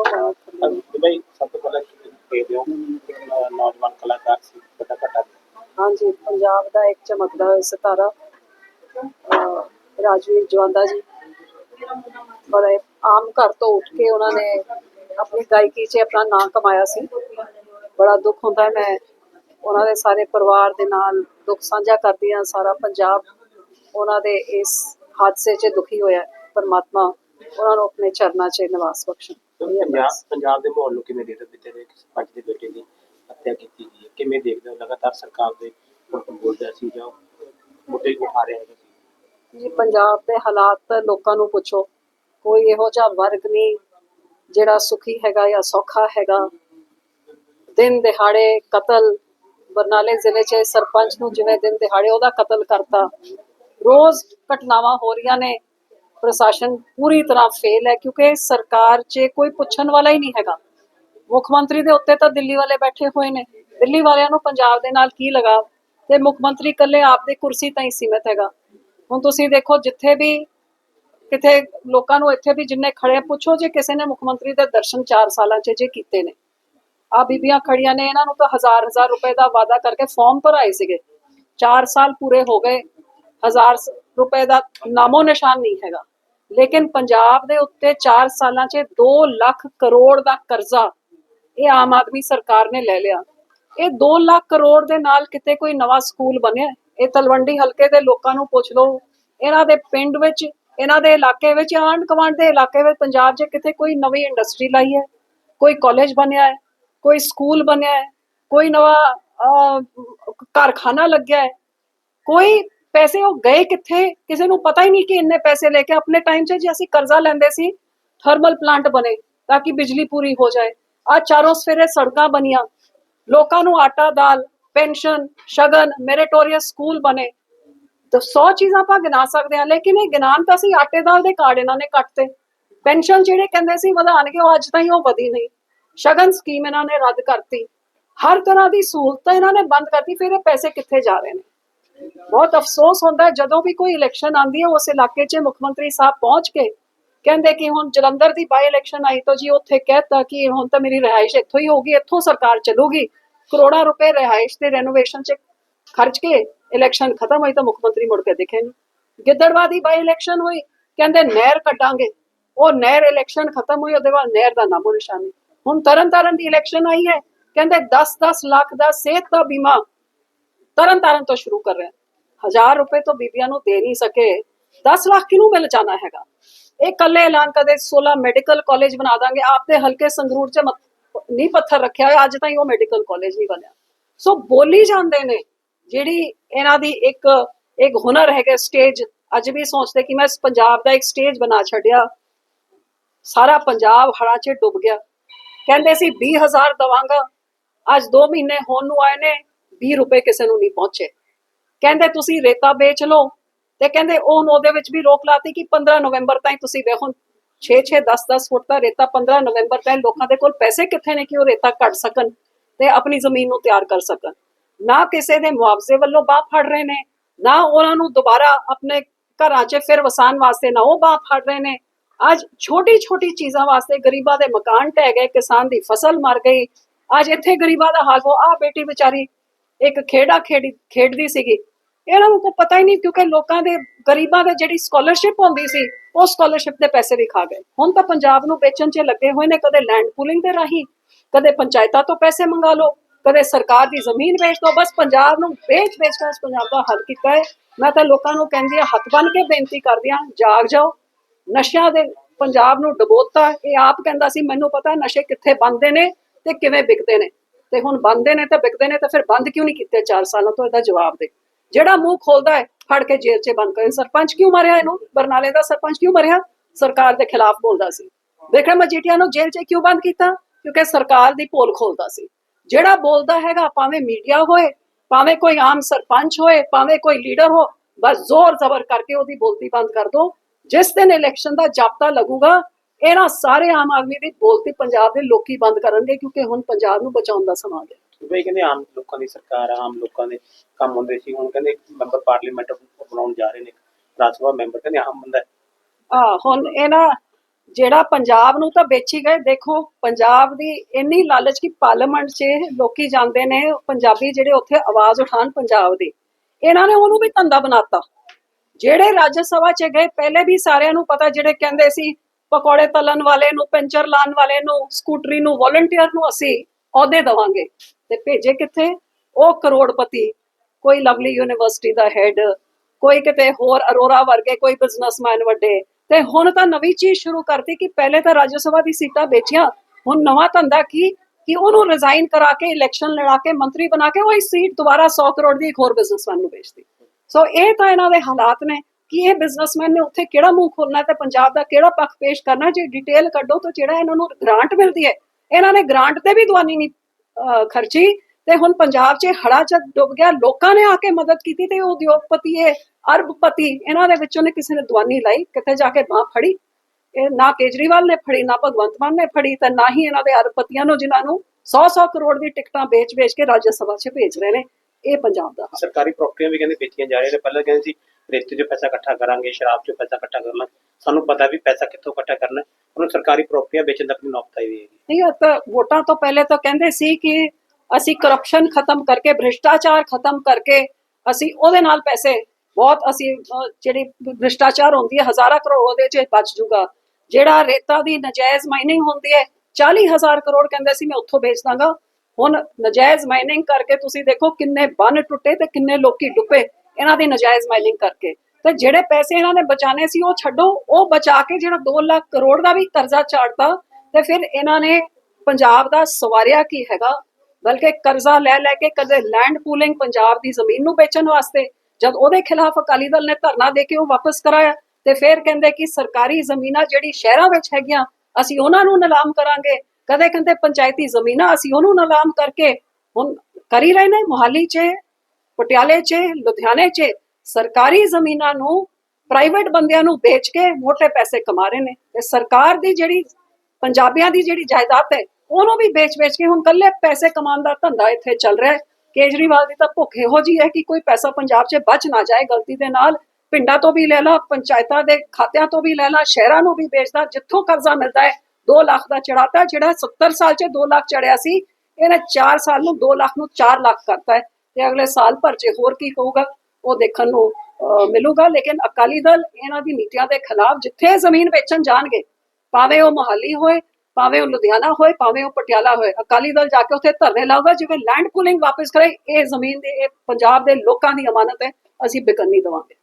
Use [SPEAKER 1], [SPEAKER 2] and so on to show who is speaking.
[SPEAKER 1] ਬਈ ਸਭ ਤੋਂ ਪਹਿਲਾਂ ਦੇ ਦਿਓ ਨੌਜਵਾਨ ਕਲਾਕਾਰ ਸੀ ਬੜਾ ਘਟਾ
[SPEAKER 2] ਹਾਂਜੀ, ਪੰਜਾਬ ਦਾ ਇੱਕ ਚਮਕਦਾ ਹੋਇਆ ਸਿਤਾਰਾ ਰਾਜਵੀਰ ਜਵੰਦਾ ਜੀ। ਬੜੇ ਆਮ ਘਰ ਤੋਂ ਉੱਠ ਕੇ ਉਹਨਾਂ ਨੇ ਆਪਣੀ ਗਾਇਕੀ 'ਚ ਆਪਣਾ ਨਾਮ ਕਮਾਇਆ ਸੀ। ਬੜਾ ਦੁੱਖ ਹੁੰਦਾ ਹੈ, ਮੈਂ ਉਹਨਾਂ ਦੇ ਸਾਰੇ ਪਰਿਵਾਰ ਦੇ ਨਾਲ ਦੁੱਖ ਸਾਂਝਾ ਕਰਦੀ ਹਾਂ, ਸਾਰਾ ਪੰਜਾਬ ਉਹਨਾਂ ਦੇ ਇਸ ਹਾਦਸੇ 'ਚ ਦੁਖੀ ਹੋਇਆ ਹੈ। ਪਰਮਾਤਮਾ ਉਹਨਾਂ ਨੂੰ ਆਪਣੇ ਚਰਨਾਂ 'ਚ ਨਿਵਾਸ ਬਖਸ਼ਣ।
[SPEAKER 1] ਪੰਜਾਬ ਦੇ ਮਾਹੌਲ ਨੂੰ ਕਿਵੇਂ ਦੇਖਦੇ ਹੋ? ਦੇ ਪੰਜ ਦੇ ਬੇਟੇ ਦੀ ਹੱਤਿਆ ਕੀਤੀ ਗਈ ਹੈ। ਕਿਵੇਂ ਦੇਖਦੇ ਹੋ? ਲਗਾਤਾਰ ਸਰਕਾਰ ਦੇ ਉੱਪਰ ਬੋਲਦਾ ਸੀ ਜਾਂ ਮੁੱਦੇ ਉਠਾ ਰਿਹਾ ਸੀ
[SPEAKER 2] ਜੀ ਪੰਜਾਬ ਦੇ ਹਾਲਾਤ ਲੋਕਾਂ ਨੂੰ ਪੁੱਛੋ। ਕੋਈ ਇਹੋ ਜਿਹਾ ਵਰਗ ਨਹੀਂ ਜਿਹੜਾ ਸੁਖੀ ਹੈਗਾ ਜਾਂ ਸੌਖਾ ਹੈਗਾ। ਦਿਨ ਦਿਹਾੜੇ ਕਤਲ ਬਰਨਾਲੇ ਜ਼ਿਲ੍ਹੇ 'ਚ ਸਰਪੰਚ ਨੂੰ ਜਿਵੇਂ ਦਿਨ ਦਿਹਾੜੇ ਉਹਦਾ ਕਤਲ ਕਰਤਾ। ਰੋਜ਼ ਘਟਨਾਵਾਂ ਹੋ ਰਹੀਆਂ ਨੇ। ਪ੍ਰਸ਼ਾਸਨ ਪੂਰੀ ਤਰ੍ਹਾਂ ਫੇਲ ਹੈ ਕਿਉਂਕਿ ਸਰਕਾਰ 'ਚ ਕੋਈ ਪੁੱਛਣ ਵਾਲਾ ਹੀ ਨਹੀਂ ਹੈਗਾ। ਮੁੱਖ ਮੰਤਰੀ ਦੇ ਉੱਤੇ ਤਾਂ ਦਿੱਲੀ ਵਾਲੇ ਬੈਠੇ ਹੋਏ ਨੇ। ਦਿੱਲੀ ਵਾਲਿਆਂ ਨੂੰ ਪੰਜਾਬ ਦੇ ਨਾਲ ਕੀ ਲਗਾ ਤੇ ਮੁੱਖ ਮੰਤਰੀ ਇਕੱਲੇ ਆਪ ਦੀ ਕੁਰਸੀ ਤਾਂ ਹੀ ਸੀਮਿਤ ਹੈਗਾ। ਹੁਣ ਤੁਸੀਂ ਦੇਖੋ ਜਿੱਥੇ ਵੀ ਕਿਤੇ ਲੋਕਾਂ ਨੂੰ ਇੱਥੇ ਵੀ ਜਿੰਨੇ ਖੜੇ ਪੁੱਛੋ ਜੇ ਕਿਸੇ ਨੇ ਮੁੱਖ ਮੰਤਰੀ ਦੇ ਦਰਸ਼ਨ 4 ਸਾਲਾਂ 'ਚ ਜੇ ਕੀਤੇ ਨੇ। ਆ ਬੀਬੀਆਂ ਖੜੀਆਂ ਨੇ, ਇਹਨਾਂ ਨੂੰ ਤਾਂ ਹਜ਼ਾਰ ਹਜ਼ਾਰ ਰੁਪਏ ਦਾ ਵਾਅਦਾ ਕਰਕੇ ਫਾਰਮ ਭਰਾਏ ਸੀਗੇ। 4 ਸਾਲ ਪੂਰੇ ਹੋ ਗਏ। ਹਜ਼ਾਰ ਰੁਪਏ ਦਾ ਨਾਮੋ ਨਿਸ਼ਾਨ ਨਹੀਂ ਹੈਗਾ। ਲੇਕਿਨ ਪੰਜਾਬ ਦੇ ਉੱਤੇ 4 ਸਾਲਾਂ 'ਚ 2 ਲੱਖ ਕਰੋੜ ਦਾ ਕਰਜ਼ਾ ਇਹ ਆਮ ਆਦਮੀ ਸਰਕਾਰ ਨੇ ਲੈ ਲਿਆ। ਇਹ 2 ਲੱਖ ਕਰੋੜ ਦੇ ਨਾਲ ਕਿਤੇ ਕੋਈ ਨਵਾਂ ਸਕੂਲ ਬਣਿਆ ਇਹ ਤਲਵੰਡੀ ਹਲਕੇ ਦੇ ਲੋਕਾਂ ਨੂੰ ਪੁੱਛ ਲਓ। ਇਹਨਾਂ ਦੇ ਪਿੰਡ ਵਿੱਚ ਇਹਨਾਂ ਦੇ ਇਲਾਕੇ ਵਿੱਚ ਆਂਢ ਗੁਆਂਢ ਦੇ ਇਲਾਕੇ ਵਿੱਚ ਪੰਜਾਬ 'ਚ ਕਿਤੇ ਕੋਈ ਨਵੀਂ ਇੰਡਸਟਰੀ ਲਾਈ ਹੈ? ਕੋਈ ਕਾਲਜ ਬਣਿਆ ਹੈ? ਕੋਈ ਸਕੂਲ ਬਣਿਆ ਹੈ? ਕੋਈ ਨਵਾਂ ਅਹ, ਕਾਰਖਾਨਾ ਲੱਗਿਆ ਹੈ? ਕੋਈ ਪੈਸੇ ਉਹ ਗਏ ਕਿੱਥੇ? ਕਿਸੇ ਨੂੰ ਪਤਾ ਹੀ ਨਹੀਂ ਕਿ ਇੰਨੇ ਪੈਸੇ ਲੈ ਕੇ ਆਪਣੇ ਟਾਈਮ 'ਚ ਜੇ ਅਸੀਂ ਕਰਜ਼ਾ ਲੈਂਦੇ ਸੀ ਥਰਮਲ ਪਲਾਂਟ ਬਣੇ ਤਾਂ ਕਿ ਬਿਜਲੀ ਪੂਰੀ ਹੋ ਜਾਏ। ਆ ਚਾਰੋਂ ਸਫੇਰੇ ਸੜਕਾਂ ਬਣੀਆਂ। ਲੋਕਾਂ ਨੂੰ ਆਟਾ, ਦਾਲ, ਪੈਨਸ਼ਨ, ਸ਼ਗਨ ਮੈਰਿਟੋਰੀਅਸ ਸਕੂਲ ਬਣੇ। ਤਾਂ 100 ਚੀਜ਼ਾਂ ਆਪਾਂ ਗਿਣਾ ਸਕਦੇ ਹਾਂ, ਲੇਕਿਨ ਇਹ ਗਿਣਾਨ ਤਾਂ ਅਸੀਂ ਆਟੇ, ਦਾਲ ਦੇ ਕਾਰਡ ਇਹਨਾਂ ਨੇ ਕੱਟਤੇ। ਪੈਨਸ਼ਨ ਜਿਹੜੇ ਕਹਿੰਦੇ ਸੀ ਵਧਾਣਗੇ ਉਹ ਅੱਜ ਤਾਈਂ ਉਹ ਵਧੀ ਨਹੀਂ। ਸ਼ਗਨ ਸਕੀਮ ਇਹਨਾਂ ਨੇ ਰੱਦ ਕਰਤੀ। ਹਰ ਤਰ੍ਹਾਂ ਦੀ ਸਹੂਲਤ ਇਹਨਾਂ ਨੇ ਬੰਦ ਕਰਤੀ, ਫਿਰ ਇਹ ਪੈਸੇ ਕਿੱਥੇ ਜਾ ਰਹੇ ਨੇ? ਬਹੁਤ ਅਫਸੋਸ ਹੁੰਦਾ ਹੈ, ਜਦੋਂ ਵੀ ਕੋਈ ਇਲੈਕਸ਼ਨ ਆਉਂਦੀ ਹੈ, ਉਸ ਇਲਾਕੇ 'ਚ ਮੁੱਖ ਮੰਤਰੀ ਸਾਹਿਬ ਪਹੁੰਚ ਕੇ ਕਹਿੰਦੇ ਕਿ ਹੁਣ ਜਲੰਧਰ ਦੀ ਬਾਈ ਇਲੈਕਸ਼ਨ ਆਈ ਤਾਂ ਜੀ ਉੱਥੇ ਕਹਿਤਾ ਕਿ ਹੁਣ ਤਾਂ ਮੇਰੀ ਰਿਹਾਇਸ਼ ਇੱਥੋਂ ਹੀ ਹੋਊਗੀ, ਇੱਥੋਂ ਸਰਕਾਰ ਚੱਲੂਗੀ। ਕਰੋੜਾਂ ਰੁਪਏ ਰਿਹਾਇਸ਼ ਤੇ ਰੈਨੋਵੇਸ਼ਨ 'ਚ ਖਰਚ ਕੇ ਇਲੈਕਸ਼ਨ ਖਤਮ ਹੋਈ ਤਾਂ ਮੁੱਖ ਮੰਤਰੀ ਮੁੜ ਕੇ ਦਿਖੇ ਨਹੀਂ। ਗਿੱਦੜਵਾ ਦੀ ਬਾਈ ਇਲੈਕਸ਼ਨ ਹੋਈ, ਕਹਿੰਦੇ ਨਹਿਰ ਕੱਟਾਂਗੇ ਉਹ ਨਹਿਰ ਇਲੈਕਸ਼ਨ ਖਤਮ ਹੋਈ, ਉਹਦੇ ਬਾਅਦ ਨਹਿਰ ਦਾ ਨਾਮੋ ਨਿਸ਼ਾਨ। ਨਹੀਂ ਹੁਣ ਤਰਨ ਤਾਰਨ ਦੀ ਇਲੈਕਸ਼ਨ ਆਈ ਹੈ, ਕਹਿੰਦੇ 10-10 ਲੱਖ ਦਾ ਸਿਹਤ ਦਾ ਬੀਮਾ ਤਰਨ ਤਾਰਨ ਤੋਂ ਸ਼ੁਰੂ ਕਰ ਰਿਹਾ। ਹਾਂ। ਹਜ਼ਾਰ ਰੁਪਏ ਤੋਂ ਬੀਬੀਆਂ ਨੂੰ ਦੇ ਨਹੀਂ ਸਕੇ। 10 ਲੱਖ ਕਿਹਨੂੰ ਮਿਲ ਜਾਣਾ ਹੈਗਾ? ਇਹ ਕੱਲੇ ਐਲਾਨ ਕਦੇ 16 ਮੈਡੀਕਲ ਕਾਲਜ ਬਣਾ ਦਾਂਗੇ। ਆਪਦੇ ਹਲਕੇ ਸੰਗਰੂਰ ਚ ਮੱਥ- ਪੱਥਰ ਰੱਖਿਆ ਹੋਇਆ, ਅੱਜ ਤਾਈਂ ਉਹ ਮੈਡੀਕਲ ਕਾਲਜ ਨਹੀਂ ਬਣਿਆ। ਸੋ ਬੋਲੀ ਜਾਂਦੇ ਨੇ, ਜਿਹੜੀ ਇਹਨਾਂ ਦੀ ਇੱਕ ਇੱਕ ਹੁਨਰ ਹੈਗਾ ਸਟੇਜ। ਅੱਜ ਵੀ ਸੋਚਦੇ ਕਿ ਮੈਂ ਇਸ ਪੰਜਾਬ ਦਾ ਇੱਕ ਸਟੇਜ ਬਣਾ ਛੱਡਿਆ। ਸਾਰਾ ਪੰਜਾਬ ਹੜਾ 'ਚ ਡੁੱਬ ਗਿਆ। ਕਹਿੰਦੇ ਸੀ 20000 ਦਵਾਂਗਾ। ਅੱਜ 2 ਮਹੀਨੇ ਹੋਣ ਨੂੰ ਆਏ ਨੇ। 20 ਰੁਪਏ ਕਿਸੇ ਨੂੰ ਨਹੀਂ ਪਹੁੰਚੇ। ਕਹਿੰਦੇ, ਤੁਸੀਂ ਰੇਤਾ ਵੇਚ ਲਓ। ਤੇ ਕਹਿੰਦੇ, ਉਹ ਉਹਦੇ ਵਿੱਚ ਵੀ ਰੋਕ ਲਾਤੀ ਕਿ 15 ਨਵੰਬਰ ਤਾਈਂ ਤੁਸੀਂ ਵੇਖੋ 6 6 10 10 ਫੁੱਟ ਦਾ ਰੇਤਾ 15 ਨਵੰਬਰ ਤਾਈਂ ਲੋਕਾਂ ਦੇ ਕੋਲ ਪੈਸੇ ਕਿੱਥੇ ਨੇ ਕਿ ਉਹ ਰੇਤਾ ਕੱਢ ਸਕਣ ਤੇ ਆਪਣੀ ਜ਼ਮੀਨ ਨੂੰ ਤਿਆਰ ਕਰ ਸਕਣ। ਨਾ ਕਿਸੇ ਦੇ ਮੁਆਵਜ਼ੇ ਵੱਲੋਂ ਬਾਹ ਫੜ ਰਹੇ ਨੇ, ਨਾ ਉਹਨਾਂ ਨੂੰ ਦੁਬਾਰਾ ਆਪਣੇ ਘਰਾਂ 'ਚ ਫਿਰ ਵਸਾਉਣ ਵਾਸਤੇ ਨਾ ਉਹ ਬਾਹ ਫੜ ਰਹੇ ਨੇ। ਅੱਜ ਛੋਟੀ ਛੋਟੀ ਚੀਜ਼ਾਂ ਵਾਸਤੇ ਗਰੀਬਾਂ ਦੇ ਮਕਾਨ ਢਹਿ ਗਏ, ਕਿਸਾਨ ਦੀ ਫਸਲ ਮਰ ਗਈ। ਅੱਜ ਇੱਥੇ ਗਰੀਬਾਂ ਦਾ ਹਾਲ ਹੋ ਆ ਬੇਟੀ ਵਿਚਾਰੀ ਇੱਕ ਖੇਡਾ ਖੇਡੀ ਖੇਡਦੀ ਸੀਗੀ। ਇਹਨਾਂ ਨੂੰ ਕੋਈ ਪਤਾ ਹੀ ਨਹੀਂ ਕਿਉਂਕਿ ਲੋਕਾਂ ਦੇ, ਗਰੀਬਾਂ ਦੇ ਜਿਹੜੀ ਸਕਾਲਰਸ਼ਿਪ ਹੁੰਦੀ ਸੀ, ਉਹ ਸਕਾਲਰਸ਼ਿਪ ਦੇ ਪੈਸੇ ਵੀ ਖਾ ਗਏ। ਹੁਣ ਤਾਂ ਪੰਜਾਬ ਨੂੰ ਵੇਚਣ 'ਚ ਲੱਗੇ ਹੋਏ ਨੇ, ਕਦੇ ਲੈਂਡ ਪੂਲਿੰਗ ਦੇ ਰਾਹੀਂ, ਕਦੇ ਪੰਚਾਇਤਾਂ ਤੋਂ ਪੈਸੇ ਮੰਗਾ ਲਓ, ਕਦੇ ਸਰਕਾਰ ਦੀ ਜ਼ਮੀਨ ਵੇਚ ਦੋ ਬਸ ਪੰਜਾਬ ਨੂੰ ਵੇਚ ਵੇਚ ਕੇ ਪੰਜਾਬ ਦਾ ਹੱਲ ਕੀਤਾ ਹੈ। ਮੈਂ ਤਾਂ ਲੋਕਾਂ ਨੂੰ ਕਹਿੰਦੀ ਹਾਂ, ਹੱਥ ਬੰਨ ਕੇ ਬੇਨਤੀ ਕਰਦੀ ਹਾਂ, ਜਾਗ ਜਾਓ। ਨਸ਼ਿਆਂ ਦੇ ਪੰਜਾਬ ਨੂੰ ਡਬੋਤਾ, ਇਹ ਆਪ ਕਹਿੰਦਾ ਸੀ, ਮੈਨੂੰ ਪਤਾ ਨਸ਼ੇ ਕਿੱਥੇ ਬੰਦੇ ਨੇ ਤੇ ਕਿਵੇਂ ਵਿਕਦੇ ਨੇ। ਤੇ ਹੁਣ ਬੰਦੇ ਨੇ ਤਾਂ ਵਿਕਦੇ ਨੇ ਤਾਂ ਫਿਰ ਬੰਦ ਕਿਉਂ ਨਹੀਂ ਕੀਤੇ 4 ਸਾਲਾਂ ਤੋਂ ਇਹਦਾ ਜਵਾਬ ਦੇ? ਜਿਹੜਾ ਮੂੰਹ ਖੋਲਦਾ ਹੈ, ਫੜ ਕੇ ਜੇਲ੍ਹ 'ਚ ਬੰਦ ਕਰੇ। ਸਰਪੰਚ ਕਿਉਂ ਮਾਰਿਆ ਇਹਨੂੰ? ਬਰਨਾਲੇ ਦਾ ਸਰਪੰਚ ਕਿਉਂ ਮਾਰਿਆ? ਸਰਕਾਰ ਦੇ ਖਿਲਾਫ ਬੋਲਦਾ ਸੀ। ਵਿਕਰਮ ਮਜੀਠੀਆ ਨੂੰ ਜੇਲ੍ਹ 'ਚ ਕਿਉਂ ਬੰਦ ਕੀਤਾ? ਕਿਉਂਕਿ ਸਰਕਾਰ ਦੀ ਪੋਲ ਖੋਲਦਾ ਸੀ। ਜਿਹੜਾ ਬੋਲਦਾ ਹੈਗਾ, ਭਾਵੇਂ ਮੀਡੀਆ ਹੋਏ, ਭਾਵੇਂ ਕੋਈ ਆਮ ਸਰਪੰਚ ਹੋਏ, ਭਾਵੇਂ ਕੋਈ ਲੀਡਰ ਹੋ, ਬਸ ਜ਼ੋਰ ਜ਼ਬਰ ਕਰਕੇ ਉਹਦੀ ਬੋਲਤੀ ਬੰਦ ਕਰ ਦੋ। ਜਿਸ ਦਿਨ ਇਲੈਕਸ਼ਨ ਦਾ ਜਾਪਤਾ ਲੱਗੂਗਾ ਇਹਨਾਂ ਸਾਰੇ ਆਮ ਆਦਮੀ ਦੀ ਬੋਲਤੀ ਪੰਜਾਬ ਦੇ ਲੋਕੀ ਬੰਦ ਕਰਨਗੇ ਕਿਉਂਕਿ ਹੁਣ ਪੰਜਾਬ ਨੂੰ ਬਚਾਉਣ ਦਾ ਸਮਾਂ ਹੈ
[SPEAKER 1] ਬਈ ਕਹਿੰਦੇ ਆਮ ਲੋਕਾਂ ਦੀ ਸਰਕਾਰ ਆਮ ਲੋਕਾਂ ਦੇ ਕੰਮ ਹੁੰਦੇ ਸੀ ਹੁਣ ਕਹਿੰਦੇ ਮੈਂਬਰ ਪਾਰਲੀਮੈਂਟ ਬਣਾਉਣ ਜਾ ਰਹੇ ਨੇ ਰਾਜ ਸਭਾ ਮੈਂਬਰ ਕਹਿੰਦੇ ਆਮ ਬੰਦਾ।
[SPEAKER 2] ਆ ਹੁਣ ਇਹਨਾਂ ਜਿਹੜਾ ਪੰਜਾਬ ਨੂੰ ਤਾਂ ਵੇਚੀ ਗਏ ਦੇਖੋ ਪੰਜਾਬ ਦੀ ਇੰਨੀ ਲਾਲਚ ਕਿ ਪਾਰਲੀਮੈਂਟ 'ਚ ਲੋਕੀ ਜਾਂਦੇ ਨੇ ਪੰਜਾਬੀ ਜਿਹੜੇ ਉੱਥੇ ਆਵਾਜ਼ ਉਠਾਣ ਪੰਜਾਬ ਦੀ ਇਹਨਾਂ ਨੇ ਉਹਨੂੰ ਵੀ ਧੰਦਾ ਬਣਾਤਾ ਜਿਹੜੇ ਰਾਜ ਸਭਾ 'ਚ ਗਏ ਪਹਿਲੇ ਵੀ ਸਾਰਿਆਂ ਨੂੰ ਪਤਾ ਜਿਹੜੇ ਕਹਿੰਦੇ ਸੀ ਪਕੌੜੇ ਤਲਣ ਵਾਲੇ ਨੂੰ, ਪੈਂਚਰ ਲਾਉਣ ਵਾਲੇ ਨੂੰ, ਸਕੂਟਰੀ ਨੂੰ ਵੋਲੰਟੀਅਰ ਨੂੰ ਅਸੀਂ ਅਹੁਦੇ ਦਵਾਂਗੇ। ਤੇ ਭੇਜੇ ਕਿੱਥੇ? ਉਹ ਕਰੋੜਪਤੀ, ਕੋਈ ਲਵਲੀ ਯੂਨੀਵਰਸਿਟੀ ਦਾ ਹੈੱਡ ਕੋਈ ਕਿਤੇ ਹੋਰ ਅਰੋਰਾ ਵਰਗੇ, ਕੋਈ ਬਿਜ਼ਨਸਮੈਨ ਵੱਡੇ। ਤੇ ਹੁਣ ਤਾਂ ਨਵੀਂ ਚੀਜ਼ ਸ਼ੁਰੂ ਕਰਤੀ ਕਿ ਪਹਿਲੇ ਤਾਂ ਰਾਜ ਸਭਾ ਦੀ ਸੀਟਾਂ ਵੇਚੀਆਂ ਹੁਣ ਨਵਾਂ ਧੰਦਾ ਕੀ? ਕਿ ਉਹਨੂੰ ਰਿਜ਼ਾਈਨ ਕਰਾ ਕੇ ਇਲੈਕਸ਼ਨ ਲੜਾ ਕੇ, ਮੰਤਰੀ ਬਣਾ ਕੇ, ਉਹ ਹੀ ਸੀਟ ਦੁਬਾਰਾ 100 ਕਰੋੜ ਦੀ ਇੱਕ ਹੋਰ ਬਿਜ਼ਨਸਮੈਨ ਨੂੰ ਵੇਚਦੀ। ਸੋ ਇਹ ਤਾਂ ਇਹਨਾਂ ਦੇ ਹਾਲਾਤ ਨੇ। ਕਿ ਇਹ ਬਿਜ਼ਨਸਮੈਨ ਨੇ ਉੱਥੇ ਕਿਹੜਾ ਮੂੰਹ ਖੋਲਣਾ ਤੇ ਪੰਜਾਬ ਦਾ ਕਿਹੜਾ ਪੱਖ ਪੇਸ਼ ਕਰਨਾ ਜੇ ਡਿਟੇਲ ਕੱਢੋ ਤਾਂ ਜਿਹੜਾ ਇਹਨਾਂ ਨੂੰ ਗ੍ਰਾਂਟ ਮਿਲਦੀ ਹੈ, ਇਹਨਾਂ ਨੇ ਗ੍ਰਾਂਟ ਤੇ ਵੀ ਦਵਾਨੀ ਨਹੀਂ ਖਰਚੀ ਤੇ ਹੁਣ ਪੰਜਾਬ 'ਚ ਹੜਾ ਚ ਡੁੱਬ ਗਿਆ, ਲੋਕਾਂ ਨੇ ਆ ਕੇ ਮਦਦ ਕੀਤੀ ਤੇ ਉਹ ਉਦਯੋਗਪਤੀ ਇਹ ਅਰਬਪਤੀ, ਇਹਨਾਂ ਦੇ ਵਿੱਚੋਂ ਨੇ ਕਿਸੇ ਨੇ ਦਵਾਨੀ ਲਾਈ ਕਿਤੇ ਜਾ ਕੇ ਬਾਹ ਫੜੀ? ਇਹ ਨਾ ਕੇਜਰੀਵਾਲ ਨੇ ਫੜੀ, ਨਾ ਭਗਵੰਤ ਮਾਨ ਨੇ ਫੜੀ ਤੇ ਨਾ ਹੀ ਇਹਨਾਂ ਦੇ ਅਰਬਪਤੀਆਂ ਨੂੰ ਜਿਨ੍ਹਾਂ ਨੂੰ 100-100 ਕਰੋੜ ਦੀ ਟਿਕਟਾਂ ਵੇਚ-ਵੇਚ ਕੇ ਰਾਜ ਸਭਾ 'ਚ ਭੇਜ ਰਹੇ ਨੇ, ਇਹ ਪੰਜਾਬ ਦਾ
[SPEAKER 1] ਸਰਕਾਰੀ ਪ੍ਰਾਪਰਟੀਆਂ ਵੀ ਕਹਿੰਦੇ ਵੇਚੀਆਂ ਜਾ ਰਹੀਆਂ ਨੇ, ਪਹਿਲਾਂ ਕਹਿੰਦੇ ਸੀ ਰੇਤੇ 'ਚੋਂ ਪੈਸਾ ਇਕੱਠਾ ਕਰਾਂਗੇ, ਸ਼ਰਾਬ 'ਚੋਂ ਪੈਸਾ ਇਕੱਠਾ ਕਰਨਾ ਸਾਨੂੰ ਪਤਾ ਵੀ ਪੈਸਾ ਕਿੱਥੋਂ ਇਕੱਠਾ ਕਰਨਾ ਹੁਣ ਸਰਕਾਰੀ ਪ੍ਰਾਪਰਟੀਆਂ ਵੇਚਣ ਤੱਕ ਦੀ ਨੌਬਤ ਆਈ ਹੋਈ
[SPEAKER 2] ਨਹੀਂ, ਉਹ ਤਾਂ ਵੋਟਾਂ ਤੋਂ ਪਹਿਲੇ ਤਾਂ ਕਹਿੰਦੇ ਸੀ ਕਿ ਅਸੀਂ ਕਰਪਸ਼ਨ ਖਤਮ ਕਰਕੇ, ਭ੍ਰਿਸ਼ਟਾਚਾਰ ਖਤਮ ਕਰਕੇ ਅਸੀਂ ਉਹਦੇ ਨਾਲ ਪੈਸੇ, ਬਹੁਤ ਅਸੀਂ ਜਿਹੜੀ ਭ੍ਰਿਸ਼ਟਾਚਾਰ ਹੁੰਦੀ ਹੈ, ਹਜ਼ਾਰਾਂ ਕਰੋੜ ਉਹਦੇ 'ਚ ਬਚ ਜੂਗਾ। ਜਿਹੜਾ ਰੇਤਾ ਦੀ ਨਜਾਇਜ਼ ਮਾਈਨਿੰਗ ਹੁੰਦੀ ਹੈ 40000 ਕਰੋੜ ਕਹਿੰਦੇ ਸੀ, ਮੈਂ ਉੱਥੋਂ ਵੇਚ ਦਾਂਗਾ। ਹੁਣ ਨਜਾਇਜ਼ ਮਾਈਨਿੰਗ ਕਰਕੇ ਤੁਸੀਂ ਦੇਖੋ ਕਿੰਨੇ ਬੰਨ ਟੁੱਟੇ ਤੇ ਕਿੰਨੇ ਲੋਕੀ ਡੁੱਬੇ। ਇਹਨਾਂ ਦੀ ਨਜਾਇਜ਼ ਮਾਈਨਿੰਗ ਕਰਕੇ। ਤੇ ਜਿਹੜੇ ਪੈਸੇ ਇਹਨਾਂ ਨੇ ਬਚਾਣੇ ਸੀ, ਉਹ ਛੱਡੋ, ਉਹ ਬਚਾ ਕੇ ਜਿਹੜਾ 2 ਲੱਖ ਕਰੋੜ ਦਾ ਵੀ ਕਰਜ਼ਾ ਚਾੜਤਾ ਤੇ ਫਿਰ ਇਹਨਾਂ ਨੇ ਪੰਜਾਬ ਦਾ ਸਵਾਰਿਆ ਕੀ ਹੈਗਾ? ਬਲਕਿ ਕਰਜ਼ਾ ਲੈ ਲੈ ਕੇ ਕਦੇ ਲੈਂਡ ਪੂਲਿੰਗ ਪੰਜਾਬ ਦੀ ਜ਼ਮੀਨ ਨੂੰ ਵੇਚਣ ਵਾਸਤੇ, ਜਦ ਉਹਦੇ ਖਿਲਾਫ ਅਕਾਲੀ ਦਲ ਨੇ ਧਰਨਾ ਦੇ ਕੇ ਉਹ ਵਾਪਸ ਕਰਾਇਆ, ਤੇ ਫਿਰ ਕਹਿੰਦੇ ਕਿ ਸਰਕਾਰੀ ਜ਼ਮੀਨਾਂ ਜਿਹੜੀ ਸ਼ਹਿਰਾਂ ਵਿੱਚ ਹੈਗੀਆਂ, ਅਸੀਂ ਉਹਨਾਂ ਨੂੰ ਨਿਲਾਮ ਕਰਾਂਗੇ। ਕਦੇ ਕਹਿੰਦੇ ਪੰਚਾਇਤੀ ਜ਼ਮੀਨਾਂ ਅਸੀਂ ਉਹਨੂੰ ਨਿਲਾਮ ਕਰਕੇ ਹੁਣ ਕਰ ਹੀ ਰਹੇ ਨੇ, ਮੁਹਾਲੀ 'ਚ ਪਟਿਆਲੇ 'ਚ, ਲੁਧਿਆਣੇ 'ਚ, ਸਰਕਾਰੀ ਜ਼ਮੀਨਾਂ ਨੂੰ ਪ੍ਰਾਈਵੇਟ ਬੰਦਿਆਂ ਨੂੰ ਵੇਚ ਕੇ ਮੋਟੇ ਪੈਸੇ ਕਮਾ ਰਹੇ ਨੇ ਤੇ ਸਰਕਾਰ ਦੀ ਜਿਹੜੀ, ਪੰਜਾਬੀਆਂ ਦੀ ਜਿਹੜੀ ਜਾਇਦਾਦ ਹੈ, ਉਹਨੂੰ ਵੀ ਵੇਚ-ਵੇਚ ਕੇ ਹੁਣ ਕੱਲੇ ਪੈਸੇ ਕਮਾਉਣ ਦਾ ਧੰਦਾ ਇੱਥੇ ਚੱਲ ਰਿਹਾ ਹੈ। ਕੇਜਰੀਵਾਲ ਦੀ ਤਾਂ ਭੁੱਖ ਇਹੋ ਜੀ ਹੈ ਕਿ ਕੋਈ ਪੈਸਾ ਪੰਜਾਬ 'ਚ ਬਚ ਨਾ ਜਾਏ, ਗਲਤੀ ਦੇ ਨਾਲ ਪਿੰਡਾਂ ਤੋਂ ਵੀ ਲੈ ਲਾ, ਪੰਚਾਇਤਾਂ ਦੇ ਖਾਤਿਆਂ ਤੋਂ ਵੀ ਲੈ ਲਾ, ਸ਼ਹਿਰਾਂ ਨੂੰ ਵੀ ਵੇਚਦਾ, ਜਿੱਥੋਂ ਕਰਜ਼ਾ ਮਿਲਦਾ ਹੈ 2 ਲੱਖ ਦਾ ਚੜਾਤਾ ਜਿਹੜਾ 70 ਸਾਲ 'ਚ 2 ਲੱਖ ਚੜਿਆ ਸੀ, ਇਹਨੇ 4 ਸਾਲ ਨੂੰ 2 ਲੱਖ ਨੂੰ 4 ਲੱਖ ਕਰਤਾ ਹੈ। ਤੇ ਅਗਲੇ ਸਾਲ ਭਰ 'ਚ ਹੋਰ ਕੀ ਕਹੂਗਾ ਉਹ ਦੇਖਣ ਨੂੰ ਅਹ, ਮਿਲੂਗਾ। ਲੇਕਿਨ ਅਕਾਲੀ ਦਲ ਇਹਨਾਂ ਦੀ ਨੀਤੀਆਂ ਦੇ ਖਿਲਾਫ ਜਿੱਥੇ ਜ਼ਮੀਨ ਵੇਚਣ ਜਾਣਗੇ ਭਾਵੇਂ ਉਹ ਮੁਹਾਲੀ ਹੋਏ ਭਾਵੇਂ ਉਹ ਲੁਧਿਆਣਾ ਹੋਏ ਭਾਵੇਂ ਉਹ ਪਟਿਆਲਾ ਹੋਏ ਅਕਾਲੀ ਦਲ ਜਾ ਕੇ ਉੱਥੇ ਧਰਨੇ ਲਾਊਗਾ ਜਿਵੇਂ ਲੈਂਡ ਪੂਲਿੰਗ ਵਾਪਸ ਕਰੇ ਇਹ ਜ਼ਮੀਨ ਦੇ ਇਹ ਪੰਜਾਬ ਦੇ ਲੋਕਾਂ ਦੀ ਅਮਾਨਤ ਹੈ ਅਸੀਂ ਬਿਕਨ ਨਹੀਂ ਦੇਵਾਂਗੇ।